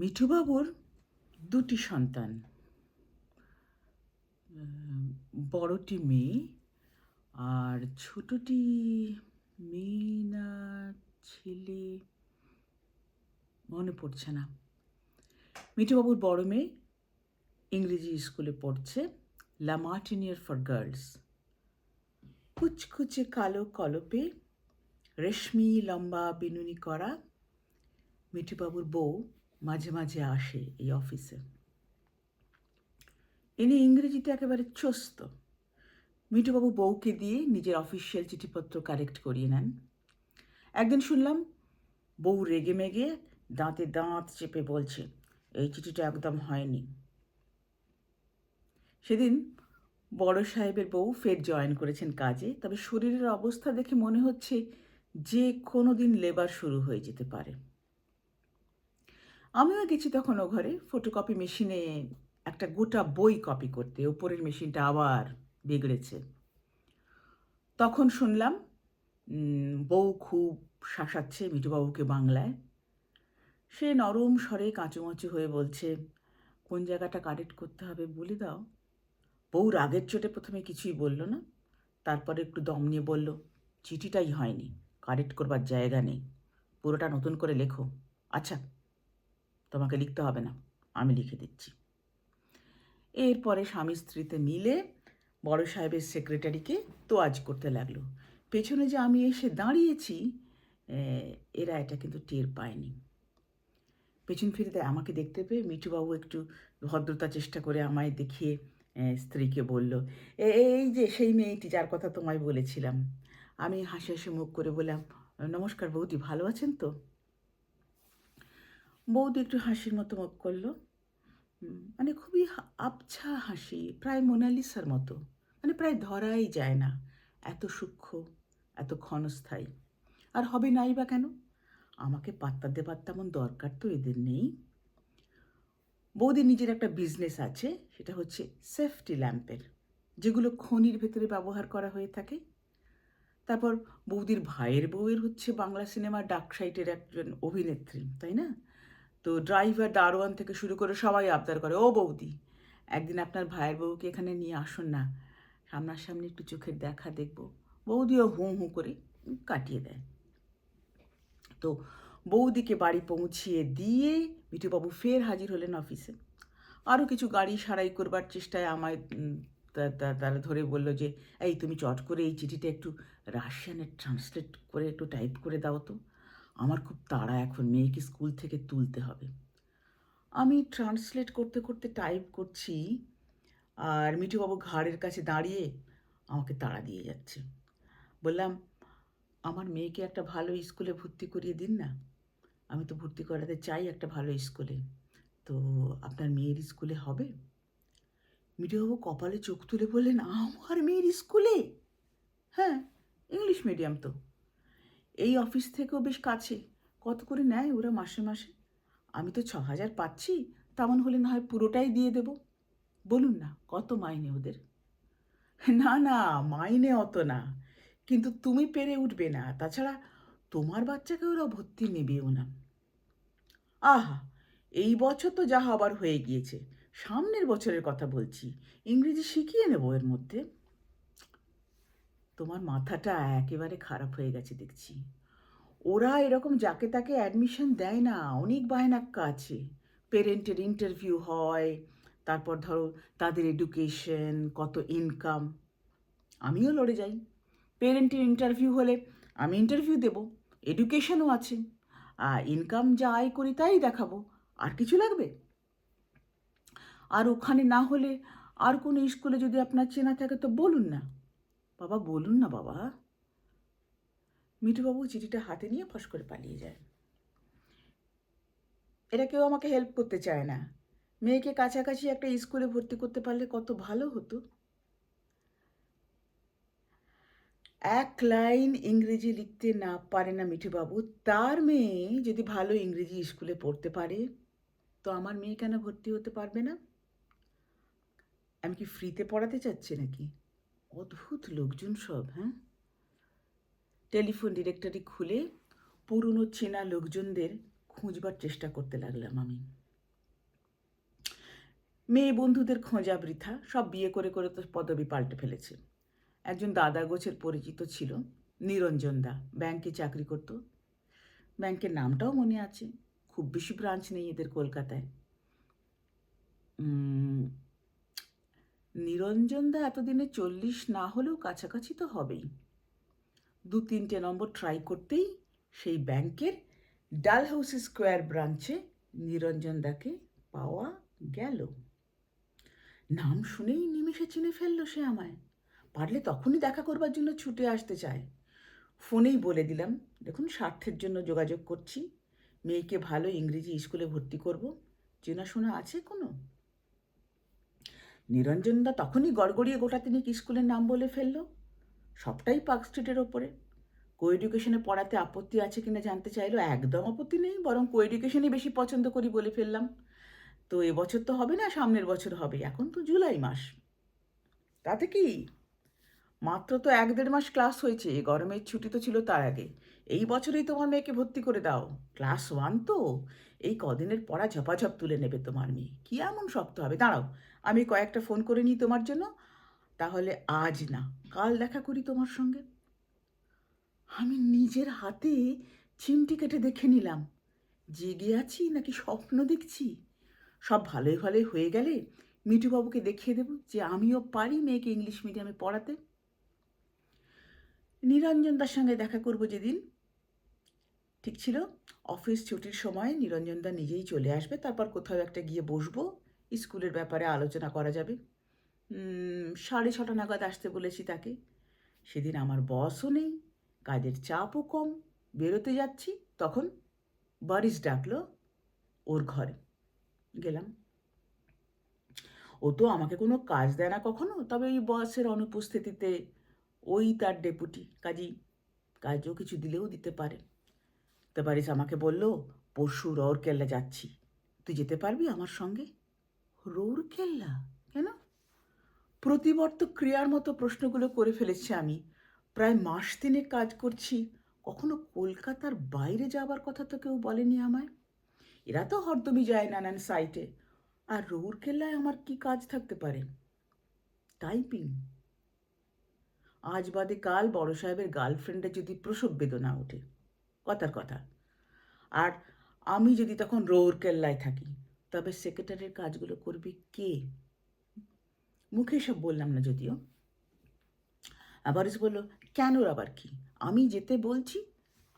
মিঠুবাবুর দুটি সন্তান। বড়টি মেয়ে আর ছোটটি মেয়ে না ছেলে মনে পড়ছে না। মিঠুবাবুর বড় মেয়ে ইংরেজি স্কুলে পড়ছে লা মার্টিনিয়ার ফর গার্লস কুচকুচে কালো কলপে রেশমি লম্বা বিনুনি করা মিঠুবাবুর বউ মাঝে মাঝে আসে এই অফিসে। ইনি ইংরেজিতে একেবারে চস্ত। মিঠুবাবু বউকে দিয়ে নিজের অফিসিয়াল চিঠিপত্র কারেক্ট করিয়ে নেন। একদিন শুনলাম, বউ রেগে মেগে দাঁতে দাঁত চেপে বলছে, এই চিঠিটা একদম হয়নি। সেদিন বড় সাহেবের বউ ফের জয়েন করেছেন কাজে, তবে শরীরের অবস্থা দেখে মনে হচ্ছে যে কোনো দিন লেবার শুরু হয়ে যেতে পারে। আমিও গেছি তখন ও ঘরে ফটোকপি মেশিনে একটা গোটা বই কপি করতে ওপরের মেশিনটা আবার বিগড়েছে। তখন শুনলাম বউ খুব শাসাচ্ছে মিঠুবাবুকে বাংলায়। সে নরম স্বরে কাঁচুমাচু হয়ে বলছে, কোন জায়গাটা কারেক্ট করতে হবে বলে দাও। বউ রাগের চোটে প্রথমে কিছুই বলল না, তারপরে একটু দম নিয়ে বলল, চিঠিটাই হয়নি কারেক্ট করবার জায়গা নেই। পুরোটা নতুন করে লেখো। আচ্ছা তোমাকে লিখতে হবে না, আমি লিখে দিচ্ছি। এরপরে স্বামী স্ত্রীতে মিলে বড় সাহেবের সেক্রেটারিকে তোয়াজ করতে লাগল। পেছনে যে আমি এসে দাঁড়িয়েছি এরা এটা কিন্তু টের পায়নি। পেছন ফিরে দেয় আমাকে দেখতে পেয়ে মিঠুবাবু একটু ভদ্রতা চেষ্টা করে আমায় দেখিয়ে স্ত্রীকে বলল "এ- এই যে সেই মেয়েটি যার কথা তোমায় বলেছিলাম। আমি হাসি হাসি মুখ করে বললাম, নমস্কার বৌদি, ভালো আছেন তো? বৌদি একটু হাসির মতো মুখ করল। মানে খুবই আবছা হাসি, প্রায় মোনালিসার মতো। মানে প্রায় ধরাই যায় না। এত সূক্ষ্ম, এত ক্ষণস্থায়ী। আর হবে নাই বা কেন? আমাকে পাত্তা দেবার তেমন দরকার তো এদের নেই। বৌদি নিজের একটা বিজনেস আছে, সেটা হচ্ছে সেফটি ল্যাম্পের যেগুলো খনির ভেতরে ব্যবহার করা হয়ে থাকে। তারপর বৌদির ভাইয়ের বউয়ের হচ্ছে বাংলা সিনেমা ডাক সাইটের একজন অভিনেত্রী, তাই না? তো ড্রাইভার দারোয়ান থেকে শুরু করে সবাই আবদার করে, ও বৌদি, একদিন আপনার ভাইয়ের বউকে এখানে নিয়ে আসুন না। সামনাসামনি একটু চোখের দেখা দেখব। বৌদিও হুঁ হুঁ করে কাটিয়ে দেয়। তো বৌদিকে বাড়ি পৌঁছিয়ে দিয়ে মিঠুবাবু ফের হাজির হলেন অফিসে আরও কিছু গাড়ি সারাই করবার চেষ্টায় আমায় তারা ধরে বলল যে, এই তুমি চট করে এই চিঠিটা একটু রাশিয়ানে ট্রান্সলেট করে একটু টাইপ করে দাও তো। আমার খুব তাড়া এখন মেয়েকে স্কুল থেকে তুলতে হবে। আমি ট্রান্সলেট করতে করতে টাইপ করছি আর মিঠুবাবু ঘাড়ের কাছে দাঁড়িয়ে আমাকে তাড়া দিয়ে যাচ্ছে। বললাম, আমার মেয়েকে একটা ভালো স্কুলে ভর্তি করিয়ে দিন না। আমি তো ভর্তি করাতে চাই একটা ভালো স্কুলে। তো আপনার মেয়ের স্কুলে হবে? মিঠুবাবু কপালে চোখ তুলে বললেন, আমার মেয়ের স্কুলে? হ্যাঁ ইংলিশ মিডিয়াম তো। এই অফিস থেকেও বেশ কাছে। কত করে নেয় ওরা মাসে মাসে? আমি তো ছ হাজার পাচ্ছি, তেমন হলে না হয় পুরোটাই দিয়ে দেব। বলুন না, কত মাইনে ওদের? না না, মাইনে অত না। কিন্তু তুমি পেরে উঠবে না। তাছাড়া তোমার বাচ্চাকে ওরা ভর্তি নেবেও না। আহা, এই বছর তো যা হবার হয়ে গিয়েছে। সামনের বছরের কথা বলছি। ইংরেজি শিখিয়ে নেব এর মধ্যে। তোমার মাথাটা একেবারে খারাপ হয়ে গেছে দেখছি। ওরা এরকম যাকে তাকে অ্যাডমিশন দেয় না, অনেক বায়নাক্কা আছে। পেরেন্টের ইন্টারভিউ হয়, তারপর ধরো তাদের এডুকেশন কত ইনকাম আমিও লড়ে যাই। পেরেন্টের ইন্টারভিউ হলে আমি ইন্টারভিউ দেব এডুকেশনও আছে। আর ইনকাম যা আয় করি তাই দেখাবো, আর কিছু লাগবে? আর ওখানে না হলে আর কোনো স্কুলে যদি আপনার চেনা থাকে তো বলুন না। বাবা, বলুন না বাবা। মিঠুবাবু চিঠিটা হাতে নিয়ে ফস করে পালিয়ে যায়। এটা কেউ আমাকে হেল্প করতে চায় না। মেয়েকে কাছাকাছি একটা স্কুলে ভর্তি করতে পারলে কত ভালো হতো। এক লাইন ইংরেজি লিখতে না পারে না মিঠুবাবু। তার মেয়ে যদি ভালো ইংরেজি স্কুলে পড়তে পারে, তো আমার মেয়ে কেন ভর্তি হতে পারবে না? আমি কি ফ্রিতে পড়াতে চাচ্ছি নাকি? অদ্ভুত লোকজন সব হ্যাঁ? টেলিফোন ডিরেক্টরি খুলে পুরনো চেনা লোকজনদের খুঁজবার চেষ্টা করতে লাগলাম আমি। মেয়ে বন্ধুদের খোঁজা বৃথা, সব বিয়ে করে করে তো পদবি পাল্টে ফেলেছে। একজন দাদা গোছের পরিচিত ছিল, নিরঞ্জন দা, ব্যাংকে চাকরি করতো। ব্যাংকের নামটাও মনে আছে, খুব বেশি ব্রাঞ্চ নেই এদের কলকাতায়। নিরঞ্জন দা এতদিনে চল্লিশ না হলেও কাছাকাছি তো হবেই। দু তিনটে নম্বর ট্রাই করতেই সেই ব্যাংকের ডালহাউসি স্কোয়ার ব্রাঞ্চে নিরঞ্জন দাকে পাওয়া গেল। নাম শুনেই নিমেষে চিনে ফেলল সে আমায়। পারলে তখনই দেখা করবার জন্য ছুটে আসতে চায়। ফোনেই বলে দিলাম, দেখুন, স্বার্থের জন্য যোগাযোগ করছি। মেয়েকে ভালো ইংরেজি স্কুলে ভর্তি করব। চেনাশোনা আছে কোনো? নিরঞ্জনদা তখনই গড়গড়িয়ে গোটা তিনেক স্কুলের নাম বলে ফেলল? সবটাই পার্ক স্ট্রিটের ওপরে। কো এডুকেশনে পড়াতে আপত্তি আছে কিনা জানতে চাইলো একদম আপত্তি নেই, বরং কো এডুকেশনই বেশি পছন্দ করি বলে ফেললাম। তো এবছর তো হবে না, সামনের বছর হবে, এখন তো জুলাই মাস। তাতে কি? মাত্র তো এক দেড় মাস ক্লাস হয়েছে গরমের ছুটি তো ছিল তার আগে। এই বছরেই তোমার মেয়েকে ভর্তি করে দাও। ক্লাস ওয়ান তো? এই কদিনের পড়া ঝপাঝপ তুলে নেবে তোমার মেয়ে। কি এমন শক্ত হবে? দাঁড়াও আমি কয়েকটা ফোন করে নিই তোমার জন্য। তাহলে আজ না, কাল দেখা করি তোমার সঙ্গে। আমি নিজের হাতে চিমটি কেটে দেখে নিলাম। জেগে আছি নাকি স্বপ্ন দেখছি? সব ভালোই ভালোই হয়ে গেলে মিঠুবাবুকে দেখিয়ে দেব যে আমিও পারি মেয়েকে ইংলিশ মিডিয়ামে পড়াতে। নিরঞ্জনদার সঙ্গে দেখা করব যেদিন। ঠিক ছিল, অফিস ছুটির সময় নিরঞ্জনদা নিজেই চলে আসবে, তারপর কোথাও একটা গিয়ে বসবো। স্কুলের ব্যাপারে আলোচনা করা যাবে। সাড়ে ছটা নাগাদ আসতে বলেছি তাকে। সেদিন আমার বসও নেই, কাজের চাপও কম, বেরোতে যাচ্ছি, তখন বারিশ ডাকলো ওর ঘরে। গেলাম। ও তো আমাকে কোনো কাজ দেয় না কখনো, তবে ওই বসের অনুপস্থিতিতে ওই তার ডেপুটি, কাজী, কাজও কিছু দিলেও দিতে পারে। তো বারিশ আমাকে বলল পরশু রৌরকেল্লা যাচ্ছি, তুই যেতে পারবি আমার সঙ্গে? রৌরকেল্লা কেন? প্রতিবর্ত ক্রিয়ার মতো প্রশ্নগুলো করে ফেলেছি আমি। প্রায় মাস তিনে কাজ করছি। কখনো কলকাতার বাইরে যাবার কথা তো কেউ বলেনি আমায়। এরা তো হরদমি যায় নানান সাইটে। আর রৌরকেল্লায় আমার কি কাজ থাকতে পারে? টাইপিং। আজ বাদে কাল বড় সাহেবের গার্লফ্রেন্ডের যদি প্রসব বেদনা ওঠে। কথার কথা। আর আমি যদি তখন রৌরকেল্লায় থাকি। তবে সেক্রেটারির কাজগুলো করবে কে? মুখে সব বললাম না যদিও। আবারিস বলল, কেন আবার কি? আমি যেতে বলছি,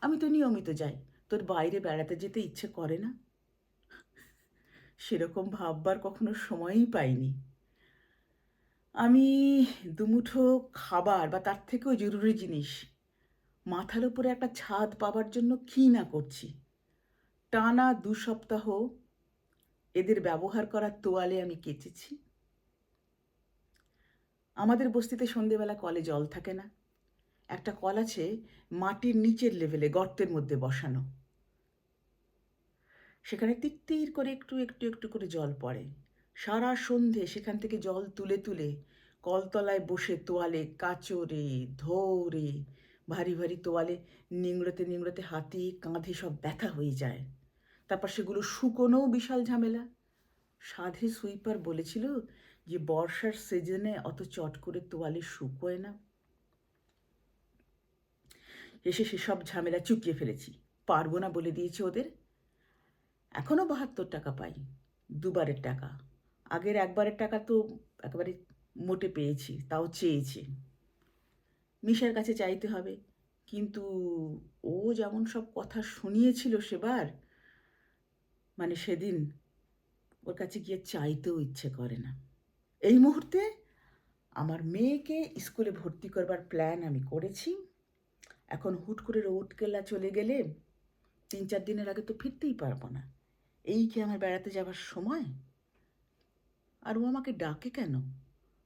আমি তো নিয়মিত যাই। তোর বাইরে বেড়াতে যেতে ইচ্ছে করে না? সেরকম ভাববার কখনো সময়ই পাইনি। আমি দুমুঠো খাবার বা তার থেকেও জরুরি জিনিস মাথার উপরে একটা ছাদ পাবার জন্য কী না করছি। টানা দু সপ্তাহ এদের ব্যবহার করার তোয়ালে আমি কেচেছি। আমাদের বস্তিতে সন্ধেবেলা কলে জল থাকে না। একটা কল আছে মাটির নিচের লেভেলে, গর্তের মধ্যে বসানো। সেখানে তিত্তির করে একটু একটু একটু করে জল পড়ে। সারা সন্ধে সেখান থেকে জল তুলে তুলে কলতলায় বসে তোয়ালে কাচরে, ধরে, ভারী ভারী তোয়ালে নিংড়োতে নিংড়োতে হাতে কাঁধে সব ব্যথা হয়ে যায়। তারপর সেগুলো শুকোনোও বিশাল ঝামেলা। সাধে সুইপার বলেছিল যে বর্ষার সিজনে অত চট করে তোয়ালে শুকোয় না। এসে সেসব ঝামেলা চুকিয়ে ফেলেছি। পারব না বলে দিয়েছে ওদের। এখনও বাহাত্তর টাকা পাই, দুবারের টাকা। আগের একবারের টাকা তো একেবারে মোটে পেয়েছি, তাও চেয়েছে। মিশার কাছে চাইতে হবে, কিন্তু ও যেমন সব কথা শুনিয়েছিল সেবার মানে সেদিন ওর কাছে গিয়ে চাইতেও ইচ্ছে করে না। এই মুহূর্তে আমার মেয়েকে স্কুলে ভর্তি করবার প্ল্যান আমি করেছি। এখন হুট করে রৌটকেল্লা চলে গেলে তিন চার দিনের আগে তো ফিরতেই পারব না। এই কি আমার বেড়াতে যাবার সময়? আর ও আমাকে ডাকে কেন?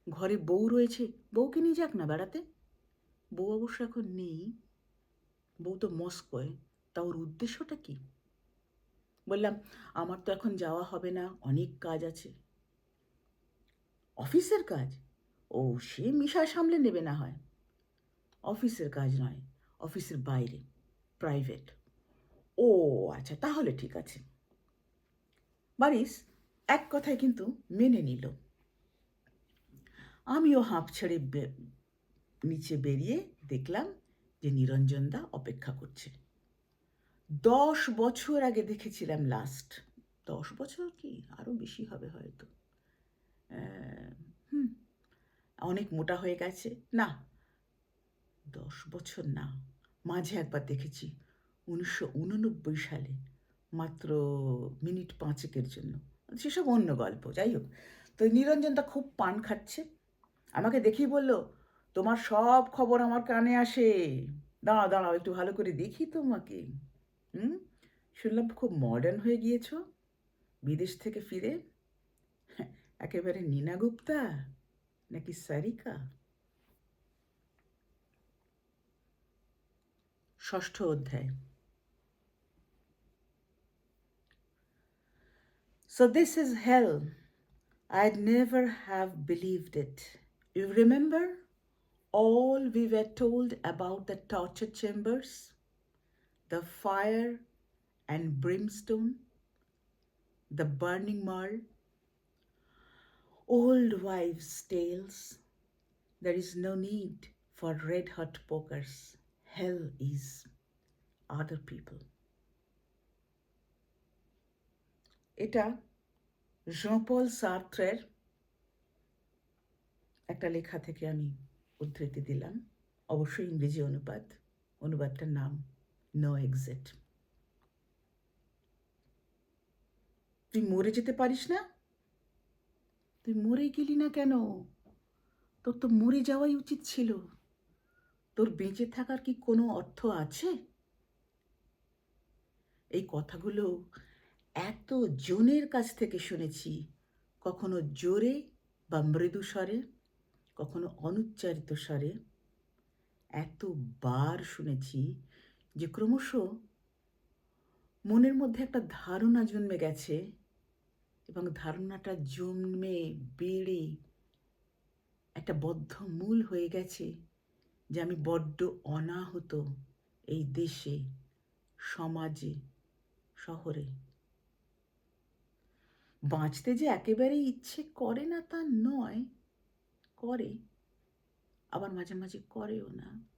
ঘরে বউ রয়েছে, বউকে নিয়ে যাক না বেড়াতে। বউ অবশ্য এখন নেই। বউ তো মস্কোয়, তা ওর উদ্দেশ্যটা কি? বললাম, আমার তো এখন যাওয়া হবে না, অনেক কাজ আছে। অফিসের কাজ? ও, সে মিশা সামলে নেবে না হয়। অফিসের কাজ নয়, অফিসের বাইরে, প্রাইভেট। ও আচ্ছা তাহলে ঠিক আছে। বারিস এক কথায় কিন্তু মেনে নিল। আমিও হাঁপ ছেড়ে নিচে বেরিয়ে দেখলাম যে নিরঞ্জনদা অপেক্ষা করছে। দশ বছর আগে দেখেছিলাম লাস্ট দশ বছর কি? আরও বেশি হবে হয়তো। হুম। অনেক মোটা হয়ে গেছে। না, দশ বছর না। মাঝে একবার দেখেছি, উনিশশো উননব্বই সালে, মাত্র মিনিট পাঁচেকের জন্য। সেসব অন্য গল্প, যাই হোক। তো নিরঞ্জনটা খুব পান খাচ্ছে। আমাকে দেখেই বলল, তোমার সব খবর আমার কানে আসে। দাঁড়াও দাঁড়াও, একটু ভালো করে দেখি তোমাকে। হুম শুনলাম খুব মডার্ন হয়ে গিয়েছো বিদেশ থেকে ফিরে হ্যাঁ, একেবারে নীনা গুপ্তা নাকি সারিকা ষষ্ঠ অধ্যায় So this is hell. I'd never have believed it. You remember all we were told about the torture chambers, the fire and brimstone, the burning marl, old wives' tales. There is no need for red hot pokers. Hell is other people. এটা জঁপল সার্থ্রের একটা লেখা থেকে আমি উদ্ধৃতি দিলাম অবশ্যই ইংরেজি অনুবাদ অনুবাদটার নাম নো এক্সিট তুই মরে যেতে পারিস না? তুই মরে গেলি না কেন? তোর তো মরে যাওয়াই উচিত ছিল। তোর বেঁচে থাকার কি কোনো অর্থ আছে? এই কথাগুলো এত জনের কাছ থেকে শুনেছি। কখনো জোরে বা মৃদু স্বরে, কখনো অনুচ্চারিত স্বরে। এতবার শুনেছি যে ক্রমশ মনের মধ্যে একটা ধারণা জন্মে গেছে এবং ধারণাটা জন্মে বেড়ে একটা বদ্ধ মূল হয়ে গেছে যে আমি বড্ড অনাহত এই দেশে, সমাজে, শহরে। বাঁচতে যে একেবারেই ইচ্ছে করে না তা নয়, করে, আবার মাঝে মাঝে করেও না।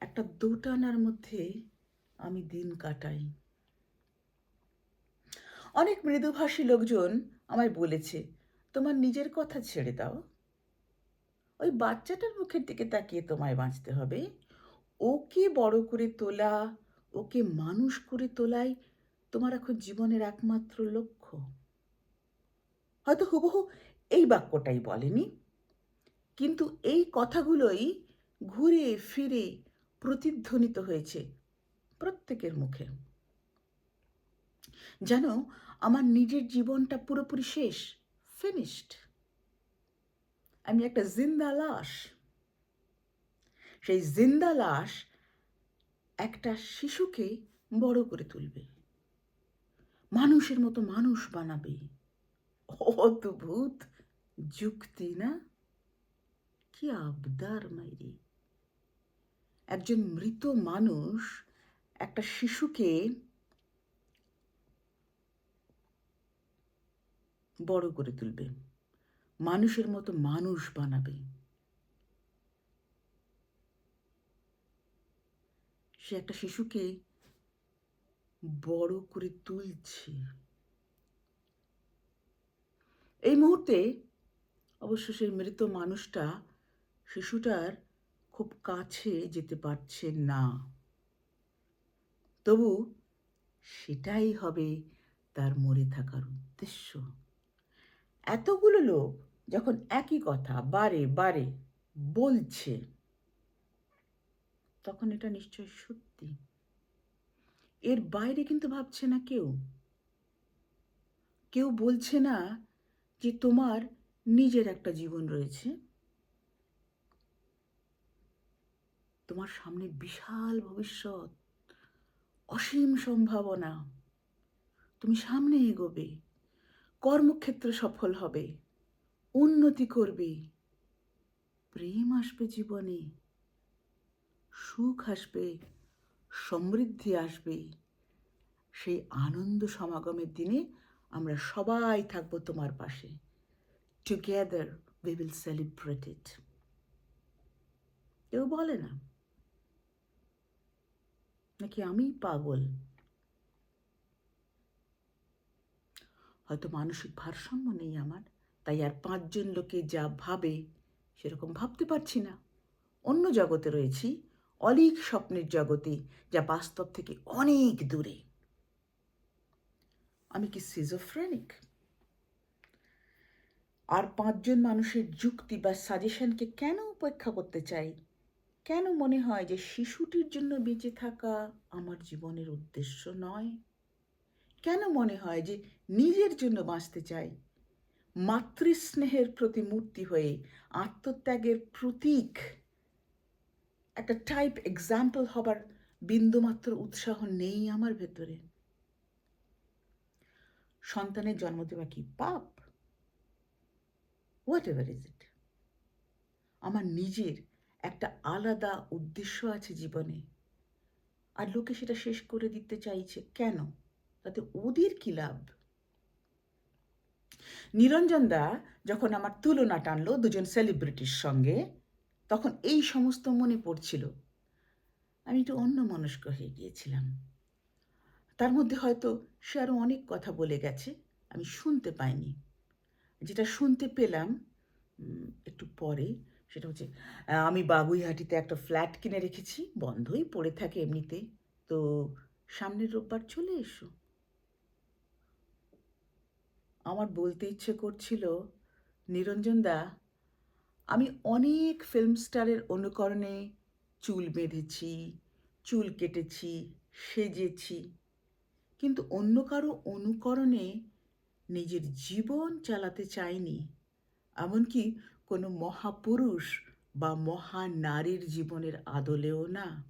একটা দোটানার মধ্যে আমি দিন কাটাই। অনেক মৃদুভাষী লোকজন আমায় বলেছে, তোমার নিজের কথা ছেড়ে দাও। ওই বাচ্চাটার মুখের দিকে তাকিয়ে তোমায় বাঁচতে হবে। ওকে বড় করে তোলা, ওকে মানুষ করে তোলাই তোমার এখন জীবনের একমাত্র লক্ষ্য। হয়তো হুবহু এই বাক্যটাই বলেনি, কিন্তু এই কথাগুলোই ঘুরে ফিরে প্রতিধ্বনিত হয়েছে প্রত্যেকের মুখে। যেন আমার নিজের জীবনটা পুরোপুরি শেষ ফিনিশড আমি একটা জিন্দা লাশ। সেই জিন্দা লাশ একটা শিশুকে বড় করে তুলবে। মানুষের মতো মানুষ বানাবে। অদ্ভুত যুক্তি না? কি আবদার মাইরি। একজন মৃত মানুষ একটা শিশুকে বড় করে তুলবে, মানুষের মতো মানুষ বানাবে। সে একটা শিশুকে বড় করে তুলছে। এই মুহূর্তে অবশ্য সেই মৃত মানুষটা শিশুটার খুব কাছে যেতে পারছে না। তবু সেটাই হবে তার মরে থাকার উদ্দেশ্য। এতগুলো লোক যখন একই কথা বারে বারে বলছে, তখন এটা নিশ্চয় সত্যি। এর বাইরে কিন্তু ভাবছে না কেউ। কেউ বলছে না যে তোমার নিজের একটা জীবন রয়েছে। তোমার সামনে বিশাল ভবিষ্যৎ, অসীম সম্ভাবনা। তুমি সামনে এগোবে, কর্মক্ষেত্রে সফল হবে, উন্নতি করবে। প্রেম আসবে জীবনে, সুখ আসবে, সমৃদ্ধি আসবে। সেই আনন্দ সমাগমের দিনে আমরা সবাই থাকব তোমার পাশে। Together we will celebrate it কেউ বলে না। নাকি আমি পাগল? হয়তো মানসিক ভারসাম্য নেই আমার, তাই আর পাঁচজন লোকে যা ভাবে সেরকম ভাবতে পারছি না। অন্য জগতে রয়েছি, অলিক স্বপ্নের জগতে, যা বাস্তব থেকে অনেক দূরে। আমি কি সিজোফ্রেনিক আর পাঁচজন মানুষের যুক্তি বা সাজেশনকে কেন উপেক্ষা করতে চাই? কেন মনে হয় যে শিশুটির জন্য বেঁচে থাকা আমার জীবনের উদ্দেশ্য নয়? কেন মনে হয় যে নিজের জন্য বাঁচতে চাই? মাতৃস্নেহের প্রতিমূর্তি হয়ে আত্মত্যাগের প্রতীক। একটা টাইপ এক্সাম্পল হবার বিন্দুমাত্র উৎসাহ নেই আমার ভেতরে। সন্তানের জন্ম দেওয়া কি পাপ? হোয়াট এভার ইজ ইট আমার নিজের একটা আলাদা উদ্দেশ্য আছে জীবনে। আর লোকে সেটা শেষ করে দিতে চাইছে কেন? তাতে ওদের কি লাভ? নিরঞ্জন দা যখন আমার তুলনা টানলো দুজন সেলিব্রিটির সঙ্গে, তখন এই সমস্ত মনে পড়ছিল। আমি একটু অন্য মনস্ক হয়ে গিয়েছিলাম। তার মধ্যে হয়তো সে আরও অনেক কথা বলে গেছে, আমি শুনতে পাইনি। যেটা শুনতে পেলাম একটু পরে সেটা হচ্ছে আমি বাগুইহাটিতে একটা ফ্ল্যাট কিনে রেখেছি, বন্ধই পড়ে থাকে এমনিতে। তো সামনের রোববার চলে এসো। আমার বলতে ইচ্ছে করছিল, নিরঞ্জন দা, আমি অনেক ফিল্ম স্টারের অনুকরণে চুল বেঁধেছি, চুল কেটেছি, সেজেছি, কিন্তু অন্য কারও অনুকরণে নিজের জীবন চালাতে চাইনি। এমনকি কোনো মহাপুরুষ বা মহানারীর জীবনের আদলেও না।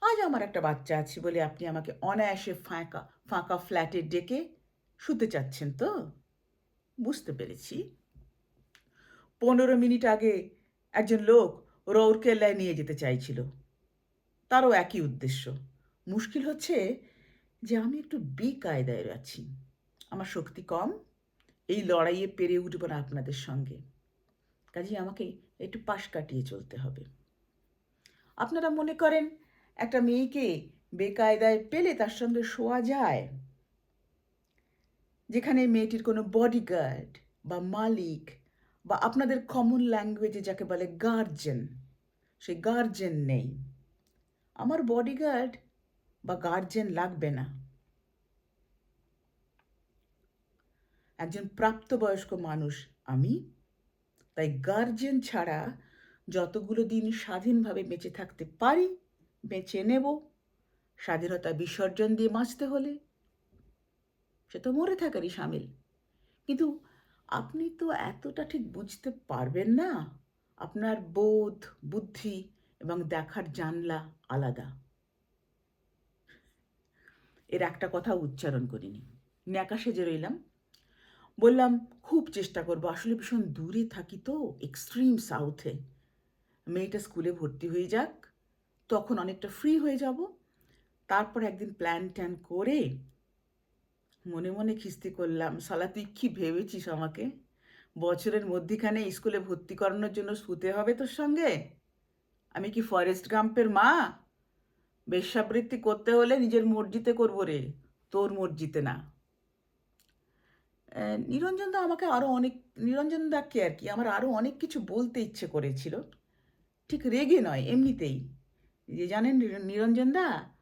আজ আমার একটা বাচ্চা আছে বলে আপনি আমাকে অনায়াসে ফাঁকা ফাঁকা ফ্ল্যাটে ডেকে শুতে চাচ্ছেন তো? বুঝতে পেরেছি। পনেরো মিনিট আগে একজন লোক রৌরকেল্লায় নিয়ে যেতে চাইছিল। তারও একই উদ্দেশ্য। মুশকিল হচ্ছে যে আমি একটু বেকায়দায় আছি। আমার শক্তি কম, এই লড়াইয়ে পেরে উঠব না আপনাদের সঙ্গে। কাজে আমাকে একটু পাশ কাটিয়ে চলতে হবে। আপনারা মনে করেন একটা মেয়েকে বেকায়দায় পেলে তার সঙ্গে শোয়া যায়? যেখানে মেয়েটির কোনো বডিগার্ড বা মালিক বা আপনাদের কমন ল্যাঙ্গুয়েজে যাকে বলে গার্জেন সেই গার্জেন নেই। আমার বডিগার্ড বা গার্জেন লাগবে না। একজন প্রাপ্তবয়স্ক মানুষ আমি তাই গার্জেন ছাড়া যতগুলো দিন স্বাধীনভাবে বেঁচে থাকতে পারি, বেঁচে নেব। স্বাধীনতা বিসর্জন দিয়ে বাঁচতে হলে সে তো মরে থাকারই সামিল। কিন্তু আপনি তো এতটা ঠিক বুঝতে পারবেন না। আপনার বোধ, বুদ্ধি এবং দেখার জানলা আলাদা। এর একটা কথা উচ্চারণ করিনি। ন্যাকা যে রইলাম বললাম, খুব চেষ্টা করব। আসলে ভীষণ দূরে থাকি তো এক্সট্রিম সাউথে মেয়েটা স্কুলে ভর্তি হয়ে যাক, তখন অনেকটা ফ্রি হয়ে যাব। তারপর একদিন প্ল্যান ট্যান করে মনে মনে খিস্তি করলাম সালা তুই কী ভেবেছিস আমাকে? বছরের মধ্যিখানে স্কুলে ভর্তি করানোর জন্য শুতে হবে তোর সঙ্গে? আমি কি ফরেস্ট গাম্পের মা? বেশ্যাবৃত্তি করতে হলে নিজের মর্জিতে করব রে। তোর মর্জিতে না। নিরঞ্জন দা আমাকে আরও অনেক নিরঞ্জন দাকে আর কি আমার আরও অনেক কিছু বলতে ইচ্ছে করেছিল। ঠিক রেগে নয়, এমনিতেই। যে জানেন নিরঞ্জন দা,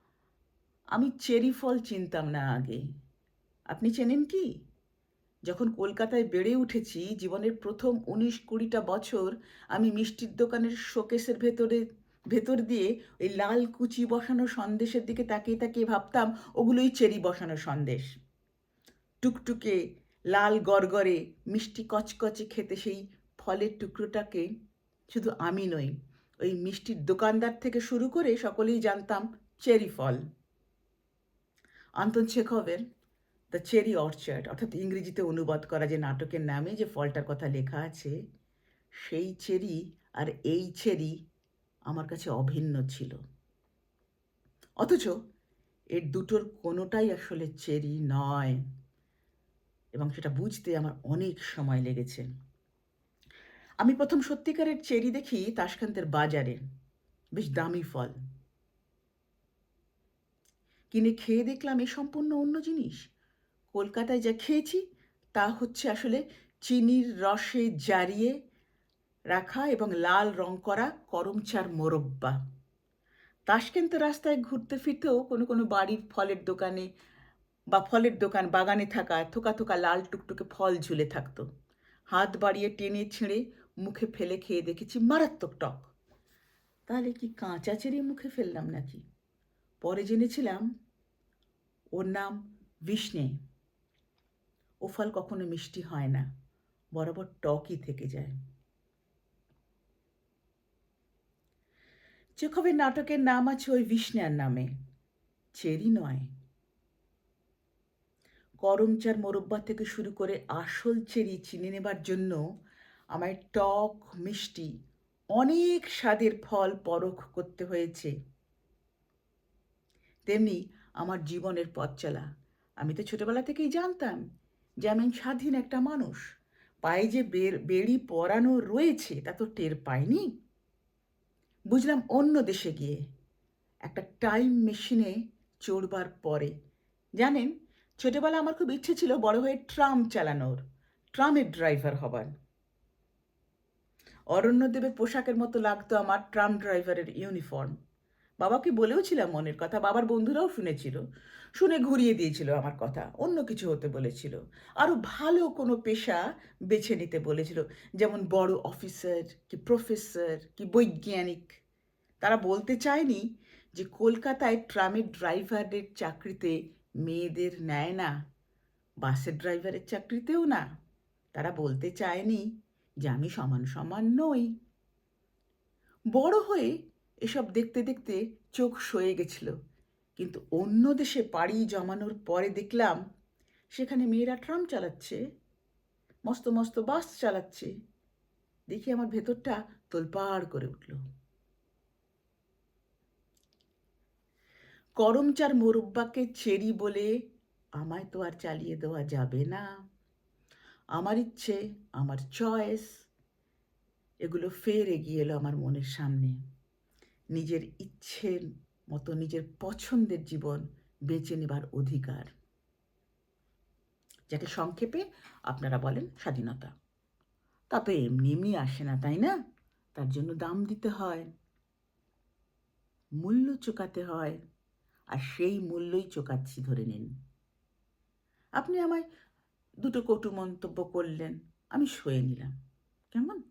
আমি চেরি ফল চিনতাম না আগে। আপনি চেনেন কি? যখন কলকাতায় বেড়ে উঠেছি, জীবনের প্রথম উনিশ কুড়িটা বছর আমি মিষ্টির দোকানের শোকেসের ভেতরে, ভেতর দিয়ে ওই লাল কুচি বসানো সন্দেশের দিকে তাকিয়ে তাকিয়ে ভাবতাম, ওগুলোই চেরি বসানো সন্দেশ। টুকটুকে লাল গড়গড়ে মিষ্টি কচকচে খেতে সেই ফলের টুকরোটাকে শুধু আমি নই, ওই মিষ্টির দোকানদার থেকে শুরু করে সকলেই জানতাম চেরি ফল। আন্তন শেখবের দ্য চেরি অর্চার্ড অর্থাৎ ইংরেজিতে অনুবাদ করা যে নাটকের নামে যে ফলটার কথা লেখা আছে, সেই চেরি আর এই চেরি আমার কাছে অভিন্ন ছিল। অথচ এর দুটোর কোনোটাই আসলে চেরি নয়। এবং সেটা বুঝতে আমার অনেক সময় লেগেছে। আমি প্রথম সত্যিকারের চেরি দেখি তাসকান্তের বাজারে। বেশ দামি ফল। কিনে খেয়ে দেখলাম এ সম্পূর্ণ অন্য জিনিস। কলকাতায় যা খেয়েছি তা হচ্ছে আসলে চিনির রসে জারিয়ে রাখা এবং লাল রং করা করমচার মোরব্বা। তাসকেন্ত রাস্তায় ঘুরতে ফিরতেও কোনো কোনো বাড়ির ফলের দোকানে বা ফলের দোকান বাগানে থাকা থোকা থোকা লাল টুকটুকে ফল ঝুলে থাকতো। হাত বাড়িয়ে টেনে ছিঁড়ে মুখে ফেলে খেয়ে দেখেছি মারাত্মক টক। তাহলে কি কাঁচা চেরি মুখে ফেললাম নাকি? পরে জেনেছিলাম ওর নাম বিষ্ণে। ও ফল কখনো মিষ্টি হয় না, বরাবর টকই থেকে যায়। চেখবের নাটকের নাম আছে ওই বিষ্ণার নামে। চেরি নয়। করমচার মোরব্বা থেকে শুরু করে আসল চেরি চিনে নেবার জন্য আমায় টক, মিষ্টি, অনেক স্বাদের ফল পরখ করতে হয়েছে। তেমনি আমার জীবনের পথ চলা। আমি তো ছোটবেলা থেকেই জানতাম যে আমি স্বাধীন একটা মানুষ। পায়ে যে বেড়ি পরানো রয়েছে তা তো টের পাইনি। বুঝলাম অন্য দেশে গিয়ে। একটা টাইম মেশিনে চড়বার পরে। জানেন ছোটবেলা আমার খুব ইচ্ছে ছিল বড় হয়ে ট্রাম চালানোর, ট্রামের ড্রাইভার হবার। অরণ্যদেবের পোশাকের মতো লাগতো আমার ট্রাম ড্রাইভারের ইউনিফর্ম। বাবাকে বলেও ছিলাম মনের কথা, বাবার বন্ধুরাও শুনেছিল, শুনে ঘুরিয়ে দিয়েছিল আমার কথা, অন্য কিছু হতে বলেছিল। আরও ভালো কোনো পেশা বেছে নিতে বলেছিল, যেমন বড় অফিসার কি প্রফেসর কি বৈজ্ঞানিক। তারা বলতে চায়নি যে কলকাতায় ট্রামের ড্রাইভারের চাকরিতে মেয়েদের নেয় না, বাসের ড্রাইভারের চাকরিতেও না। তারা বলতে চায়নি যে আমি সমান সমান নই। বড় হয়ে এসব দেখতে দেখতে চোখ সয়ে গেছিল। কিন্তু অন্য দেশে পাড়ি জমানোর পরে দেখলাম, সেখানে মেয়েরা ট্রাম চালাচ্ছে, মস্ত মস্ত বাস চালাচ্ছে। দেখি আমার ভেতরটা তোলপাড় করে উঠল। করমচার মোরব্বাকে চেরি বলে আমায় তো আর চালিয়ে দেওয়া যাবে না। আমার ইচ্ছে, আমার চয়েস এগুলো ফের এগিয়ে এলো আমার মনের সামনে। নিজের ইচ্ছের মতো নিজের পছন্দের জীবন বেছে নেবার অধিকার। যাকে সংক্ষেপে আপনারা বলেন স্বাধীনতা। তা তো এমনি এমনি আসে না, তাই না? তার জন্য দাম দিতে হয়, মূল্য চোকাতে হয়। আর সেই মূল্যই চোকাচ্ছি ধরে নিন। আপনি আমায় দুটো কটু মন্তব্য করলেন, আমি সয়ে নিলাম। কেমন?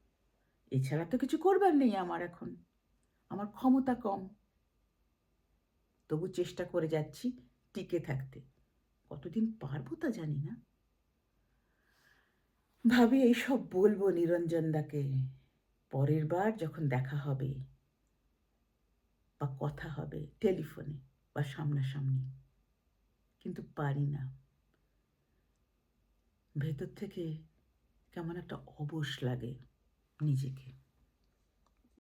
এছাড়া তো কিছু করবার নেই আমার এখন। আমার ক্ষমতা কম। তবু চেষ্টা করে যাচ্ছি টিকে থাকতে। কতদিন পারব তা জানি না। ভাবি এইসব বলব নিরঞ্জনদাকে পরের বার যখন দেখা হবে বা কথা হবে, টেলিফোনে। বা সামনাসামনি। কিন্তু পারি না। ভেতর থেকে কেমন একটা অবশ লাগে নিজেকে।